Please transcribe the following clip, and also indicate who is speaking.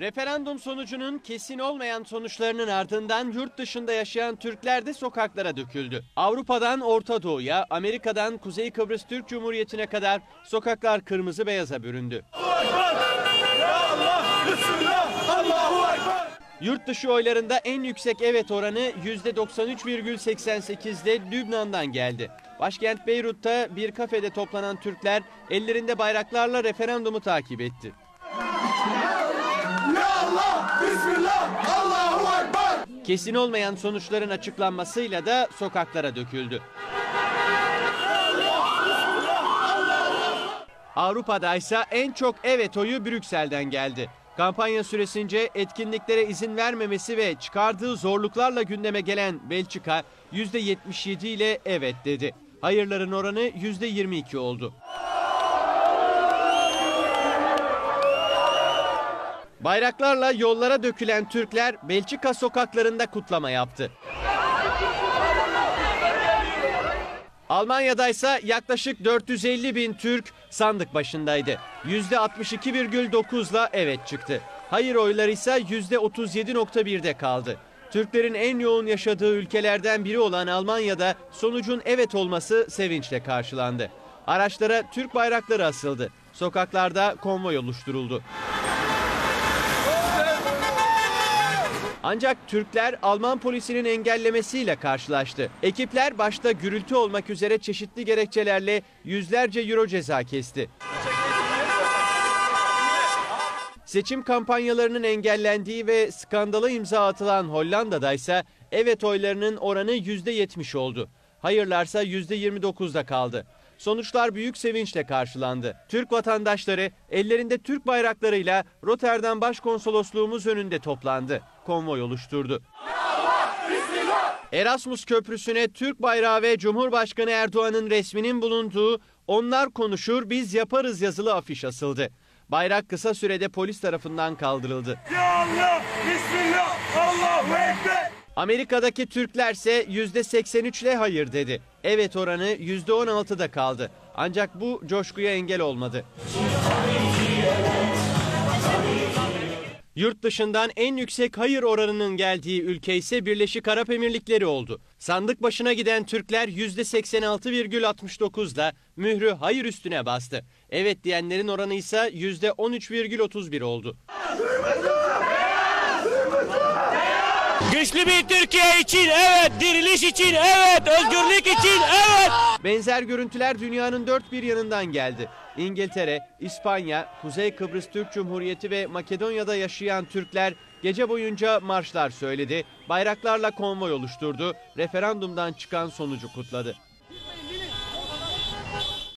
Speaker 1: Referandum sonucunun kesin olmayan sonuçlarının ardından yurt dışında yaşayan Türkler de sokaklara döküldü. Avrupa'dan Orta Doğu'ya, Amerika'dan Kuzey Kıbrıs Türk Cumhuriyeti'ne kadar sokaklar kırmızı beyaza büründü. Yurt dışı oylarında en yüksek evet oranı %93,88'de Lübnan'dan geldi. Başkent Beyrut'ta bir kafede toplanan Türkler ellerinde bayraklarla referandumu takip etti. Kesin olmayan sonuçların açıklanmasıyla da sokaklara döküldü. Avrupa'da ise en çok evet oyu Brüksel'den geldi. Kampanya süresince etkinliklere izin vermemesi ve çıkardığı zorluklarla gündeme gelen Belçika %77 ile evet dedi. Hayırların oranı %22 oldu. Bayraklarla yollara dökülen Türkler Belçika sokaklarında kutlama yaptı. Almanya'da ise yaklaşık 450 bin Türk sandık başındaydı. %62,9'la evet çıktı. Hayır oyları ise %37,1'de kaldı. Türklerin en yoğun yaşadığı ülkelerden biri olan Almanya'da sonucun evet olması sevinçle karşılandı. Araçlara Türk bayrakları asıldı. Sokaklarda konvoy oluşturuldu. Ancak Türkler Alman polisinin engellemesiyle karşılaştı. Ekipler başta gürültü olmak üzere çeşitli gerekçelerle yüzlerce euro ceza kesti. Seçim kampanyalarının engellendiği ve skandala imza atılan Hollanda'da ise evet oylarının oranı %70 oldu. Hayırlarsa %29'da kaldı. Sonuçlar büyük sevinçle karşılandı. Türk vatandaşları ellerinde Türk bayraklarıyla Rotterdam Başkonsolosluğumuz önünde toplandı. Konvoy oluşturdu. Erasmus Köprüsü'ne Türk bayrağı ve Cumhurbaşkanı Erdoğan'ın resminin bulunduğu "Onlar konuşur, biz yaparız" yazılı afiş asıldı. Bayrak kısa sürede polis tarafından kaldırıldı.
Speaker 2: Ya Allah, Bismillah, Allahu Ekber.
Speaker 1: Amerika'daki Türklerse %83 ile hayır dedi. Evet oranı %16'da kaldı. Ancak bu coşkuya engel olmadı. Yurt dışından en yüksek hayır oranının geldiği ülke ise Birleşik Arap Emirlikleri oldu. Sandık başına giden Türkler %86,69'da mührü hayır üstüne bastı. Evet diyenlerin oranı ise %13,31 oldu.
Speaker 3: Güçlü bir Türkiye için evet, diriliş için evet, özgürlük için evet.
Speaker 1: Benzer görüntüler dünyanın dört bir yanından geldi. İngiltere, İspanya, Kuzey Kıbrıs Türk Cumhuriyeti ve Makedonya'da yaşayan Türkler gece boyunca marşlar söyledi, bayraklarla konvoy oluşturdu, referandumdan çıkan sonucu kutladı.